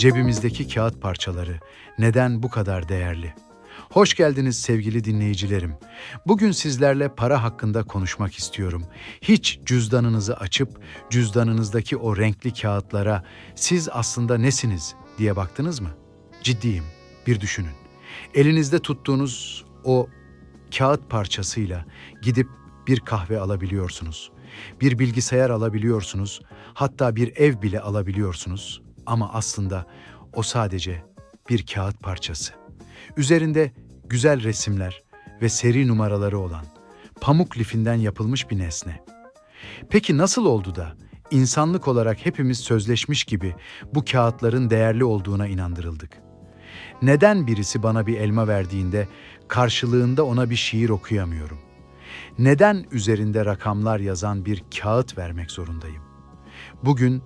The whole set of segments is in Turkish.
Cebimizdeki kağıt parçaları neden bu kadar değerli? Hoş geldiniz sevgili dinleyicilerim. Bugün sizlerle para hakkında konuşmak istiyorum. Hiç cüzdanınızı açıp cüzdanınızdaki o renkli kağıtlara siz aslında nesiniz diye baktınız mı? Ciddiyim. Bir düşünün. Elinizde tuttuğunuz o kağıt parçasıyla gidip bir kahve alabiliyorsunuz. Bir bilgisayar alabiliyorsunuz. Hatta bir ev bile alabiliyorsunuz. Ama aslında o sadece bir kağıt parçası. Üzerinde güzel resimler ve seri numaraları olan pamuk lifinden yapılmış bir nesne. Peki nasıl oldu da insanlık olarak hepimiz sözleşmiş gibi bu kağıtların değerli olduğuna inandırıldık? Neden birisi bana bir elma verdiğinde karşılığında ona bir şiir okuyamıyorum? Neden üzerinde rakamlar yazan bir kağıt vermek zorundayım? Bugün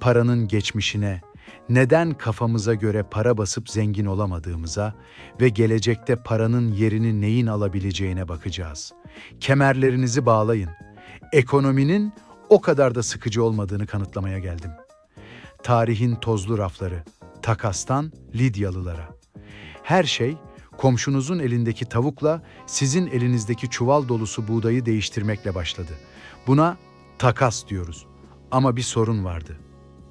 paranın geçmişine, neden kafamıza göre para basıp zengin olamadığımıza ve gelecekte paranın yerini neyin alabileceğine bakacağız. Kemerlerinizi bağlayın. Ekonominin o kadar da sıkıcı olmadığını kanıtlamaya geldim. Tarihin tozlu rafları, takastan Lidyalılara. Her şey komşunuzun elindeki tavukla sizin elinizdeki çuval dolusu buğdayı değiştirmekle başladı. Buna takas diyoruz. Ama bir sorun vardı.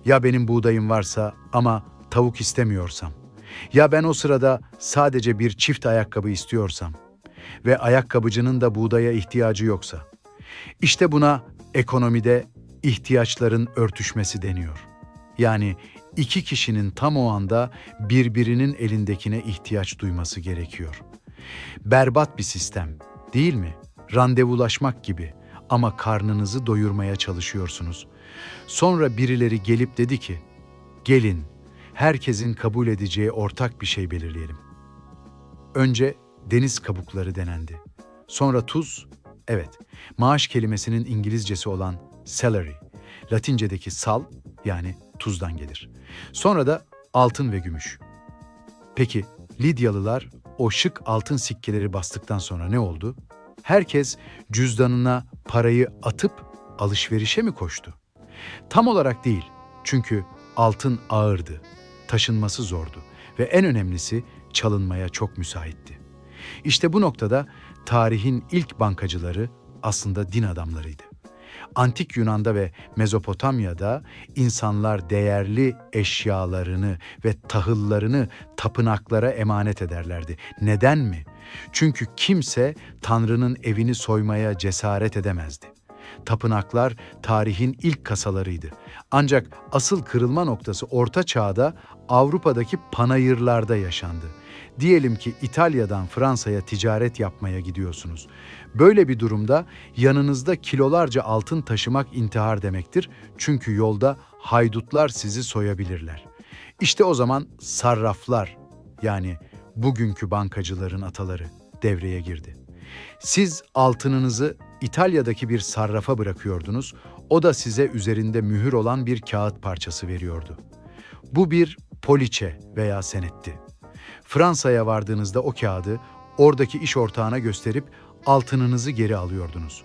Ya benim buğdayım varsa ama tavuk istemiyorsam? Ya ben o sırada sadece bir çift ayakkabı istiyorsam ve ayakkabıcının da buğdaya ihtiyacı yoksa? İşte buna ekonomide ihtiyaçların örtüşmesi deniyor. Yani iki kişinin tam o anda birbirinin elindekine ihtiyaç duyması gerekiyor. Berbat bir sistem, değil mi? Randevulaşmak gibi ama karnınızı doyurmaya çalışıyorsunuz. Sonra birileri gelip dedi ki, gelin herkesin kabul edeceği ortak bir şey belirleyelim. Önce deniz kabukları denendi. Sonra tuz, evet, maaş kelimesinin İngilizcesi olan salary, Latincedeki sal yani tuzdan gelir. Sonra da altın ve gümüş. Peki Lidyalılar o şık altın sikkeleri bastıktan sonra ne oldu? Herkes cüzdanına parayı atıp alışverişe mi koştu? Tam olarak değil. Çünkü altın ağırdı, taşınması zordu ve en önemlisi çalınmaya çok müsaitti. İşte bu noktada tarihin ilk bankacıları aslında din adamlarıydı. Antik Yunan'da ve Mezopotamya'da insanlar değerli eşyalarını ve tahıllarını tapınaklara emanet ederlerdi. Neden mi? Çünkü kimse Tanrı'nın evini soymaya cesaret edemezdi. Tapınaklar tarihin ilk kasalarıydı. Ancak asıl kırılma noktası Orta Çağ'da Avrupa'daki panayırlarda yaşandı. Diyelim ki İtalya'dan Fransa'ya ticaret yapmaya gidiyorsunuz. Böyle bir durumda yanınızda kilolarca altın taşımak intihar demektir. Çünkü yolda haydutlar sizi soyabilirler. İşte o zaman sarraflar yani bugünkü bankacıların ataları devreye girdi. Siz altınınızı İtalya'daki bir sarrafa bırakıyordunuz, o da size üzerinde mühür olan bir kağıt parçası veriyordu. Bu bir poliçe veya senetti. Fransa'ya vardığınızda o kağıdı oradaki iş ortağına gösterip altınınızı geri alıyordunuz.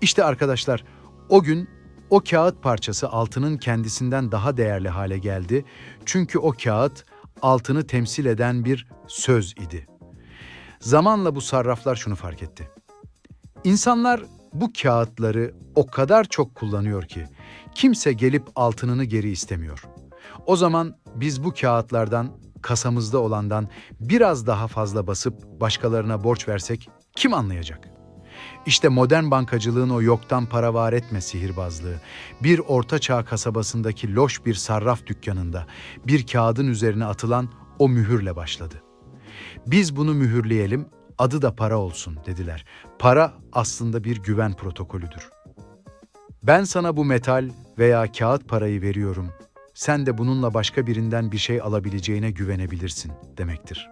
İşte arkadaşlar o gün o kağıt parçası altının kendisinden daha değerli hale geldi. Çünkü o kağıt altını temsil eden bir söz idi. Zamanla bu sarraflar şunu fark etti. İnsanlar bu kağıtları o kadar çok kullanıyor ki kimse gelip altınını geri istemiyor. O zaman biz bu kağıtlardan kasamızda olandan biraz daha fazla basıp başkalarına borç versek kim anlayacak? İşte modern bankacılığın o yoktan para var etme sihirbazlığı, bir ortaçağ kasabasındaki loş bir sarraf dükkanında bir kağıdın üzerine atılan o mühürle başladı. Biz bunu mühürleyelim, adı da para olsun dediler. Para aslında bir güven protokolüdür. Ben sana bu metal veya kağıt parayı veriyorum. Sen de bununla başka birinden bir şey alabileceğine güvenebilirsin demektir.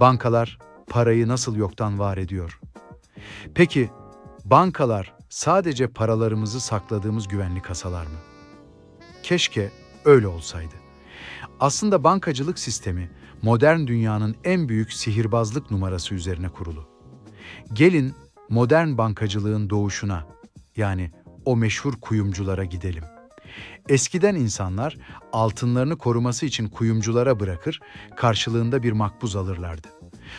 Bankalar parayı nasıl yoktan var ediyor? Peki bankalar sadece paralarımızı sakladığımız güvenli kasalar mı? Keşke öyle olsaydı. Aslında bankacılık sistemi modern dünyanın en büyük sihirbazlık numarası üzerine kurulu. Gelin modern bankacılığın doğuşuna yani o meşhur kuyumculara gidelim. Eskiden insanlar altınlarını koruması için kuyumculara bırakır, karşılığında bir makbuz alırlardı.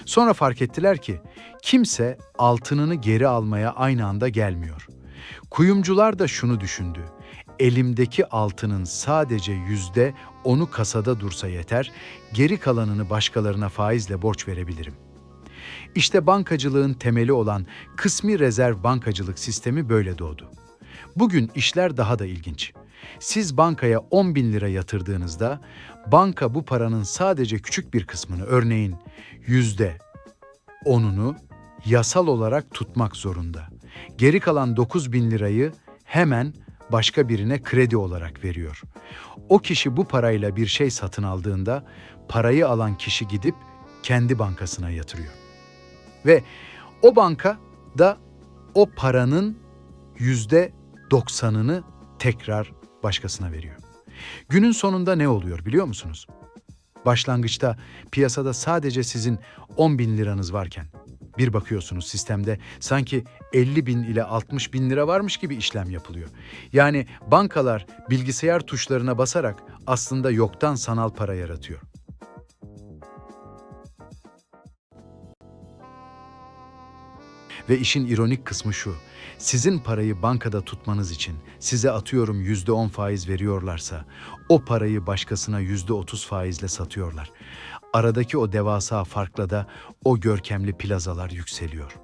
Sonra fark ettiler ki kimse altınını geri almaya aynı anda gelmiyor. Kuyumcular da şunu düşündü. Elimdeki altının sadece yüzde onu kasada dursa yeter, geri kalanını başkalarına faizle borç verebilirim. İşte bankacılığın temeli olan kısmi rezerv bankacılık sistemi böyle doğdu. Bugün işler daha da ilginç. Siz bankaya 10 bin lira yatırdığınızda banka bu paranın sadece küçük bir kısmını örneğin yüzde onunu yasal olarak tutmak zorunda. Geri kalan 9 bin lirayı hemen başka birine kredi olarak veriyor. O kişi bu parayla bir şey satın aldığında parayı alan kişi gidip kendi bankasına yatırıyor. Ve o banka da o paranın yüzde doksanını tekrar başkasına veriyor. Günün sonunda ne oluyor biliyor musunuz? Başlangıçta piyasada sadece sizin 10 bin liranız varken bir bakıyorsunuz sistemde sanki 50 bin ile 60 bin lira varmış gibi işlem yapılıyor. Yani bankalar bilgisayar tuşlarına basarak aslında yoktan sanal para yaratıyor. Ve işin ironik kısmı şu. Sizin parayı bankada tutmanız için size atıyorum yüzde on faiz veriyorlarsa o parayı başkasına yüzde otuz faizle satıyorlar. Aradaki o devasa farkla da o görkemli plazalar yükseliyor.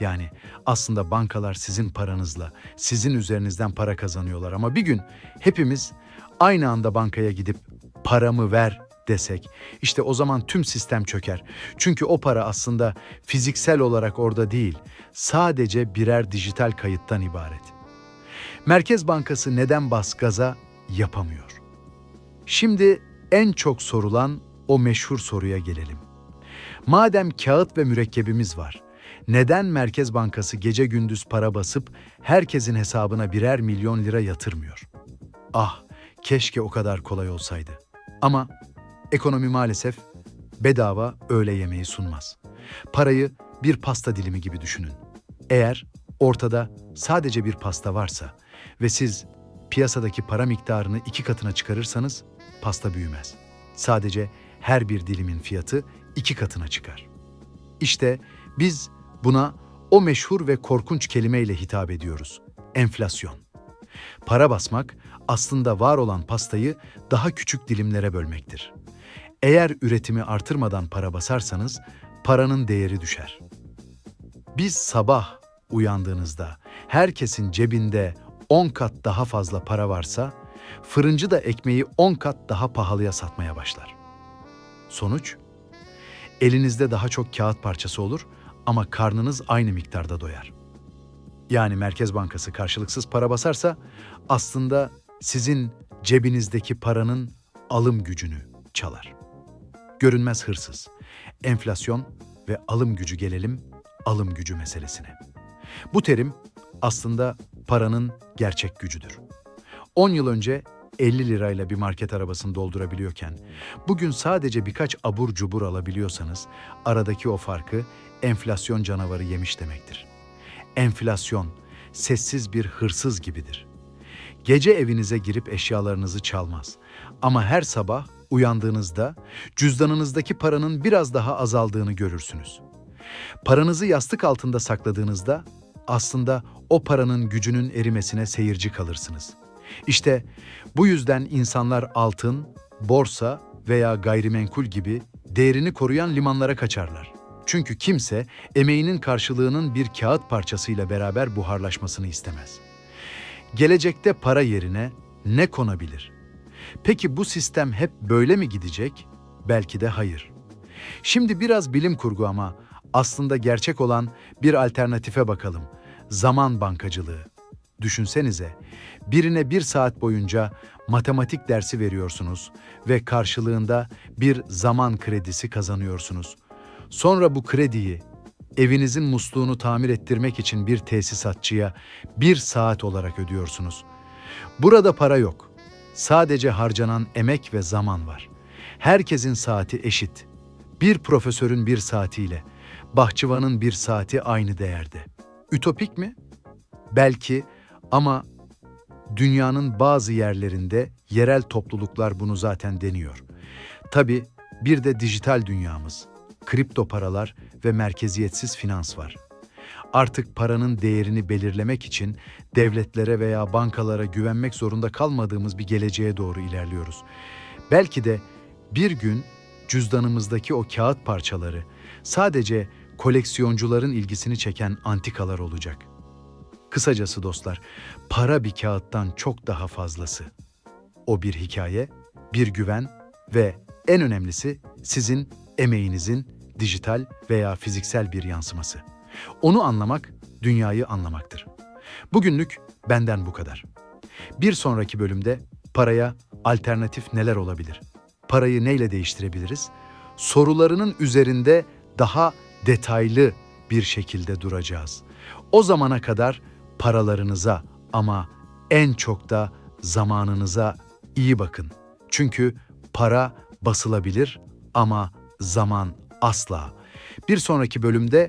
Yani aslında bankalar sizin paranızla, sizin üzerinizden para kazanıyorlar ama bir gün hepimiz aynı anda bankaya gidip paramı ver desek işte o zaman tüm sistem çöker. Çünkü o para aslında fiziksel olarak orada değil, sadece birer dijital kayıttan ibaret. Merkez Bankası neden bas gaza yapamıyor? Şimdi en çok sorulan o meşhur soruya gelelim. Madem kağıt ve mürekkebimiz var, neden Merkez Bankası gece gündüz para basıp herkesin hesabına birer milyon lira yatırmıyor? Ah, keşke o kadar kolay olsaydı. Ama ekonomi maalesef bedava öğle yemeği sunmaz. Parayı bir pasta dilimi gibi düşünün. Eğer ortada sadece bir pasta varsa ve siz piyasadaki para miktarını iki katına çıkarırsanız pasta büyümez. Sadece her bir dilimin fiyatı iki katına çıkar. İşte biz buna o meşhur ve korkunç kelimeyle hitap ediyoruz. Enflasyon. Para basmak aslında var olan pastayı daha küçük dilimlere bölmektir. Eğer üretimi artırmadan para basarsanız paranın değeri düşer. Biz sabah uyandığınızda herkesin cebinde 10 kat daha fazla para varsa fırıncı da ekmeği 10 kat daha pahalıya satmaya başlar. Sonuç? Elinizde daha çok kağıt parçası olur ama karnınız aynı miktarda doyar. Yani Merkez Bankası karşılıksız para basarsa aslında sizin cebinizdeki paranın alım gücünü çalar. Görünmez hırsız, enflasyon ve alım gücü gelelim alım gücü meselesine. Bu terim aslında paranın gerçek gücüdür. 10 yıl önce 50 lirayla bir market arabasını doldurabiliyorken, bugün sadece birkaç abur cubur alabiliyorsanız, aradaki o farkı enflasyon canavarı yemiş demektir. Enflasyon, sessiz bir hırsız gibidir. Gece evinize girip eşyalarınızı çalmaz. Ama her sabah uyandığınızda cüzdanınızdaki paranın biraz daha azaldığını görürsünüz. Paranızı yastık altında sakladığınızda aslında o paranın gücünün erimesine seyirci kalırsınız. İşte bu yüzden insanlar altın, borsa veya gayrimenkul gibi değerini koruyan limanlara kaçarlar. Çünkü kimse emeğinin karşılığının bir kağıt parçasıyla beraber buharlaşmasını istemez. Gelecekte para yerine ne konabilir? Peki bu sistem hep böyle mi gidecek? Belki de hayır. Şimdi biraz bilim kurgu ama aslında gerçek olan bir alternatife bakalım. Zaman bankacılığı. Düşünsenize, birine bir saat boyunca matematik dersi veriyorsunuz ve karşılığında bir zaman kredisi kazanıyorsunuz. Sonra bu krediyi evinizin musluğunu tamir ettirmek için bir tesisatçıya bir saat olarak ödüyorsunuz. Burada para yok. Sadece harcanan emek ve zaman var. Herkesin saati eşit. Bir profesörün bir saatiyle, bahçıvanın bir saati aynı değerde. Ütopik mi? Belki ama dünyanın bazı yerlerinde yerel topluluklar bunu zaten deniyor. Tabii bir de dijital dünyamız, kripto paralar ve merkeziyetsiz finans var. Artık paranın değerini belirlemek için devletlere veya bankalara güvenmek zorunda kalmadığımız bir geleceğe doğru ilerliyoruz. Belki de bir gün cüzdanımızdaki o kağıt parçaları sadece koleksiyoncuların ilgisini çeken antikalar olacak. Kısacası dostlar, para bir kağıttan çok daha fazlası. O bir hikaye, bir güven ve en önemlisi sizin emeğinizin dijital veya fiziksel bir yansıması. Onu anlamak dünyayı anlamaktır. Bugünlük benden bu kadar. Bir sonraki bölümde paraya alternatif neler olabilir? Parayı neyle değiştirebiliriz? Sorularının üzerinde daha detaylı bir şekilde duracağız. O zamana kadar paralarınıza ama en çok da zamanınıza iyi bakın. Çünkü para basılabilir ama zaman asla. Bir sonraki bölümde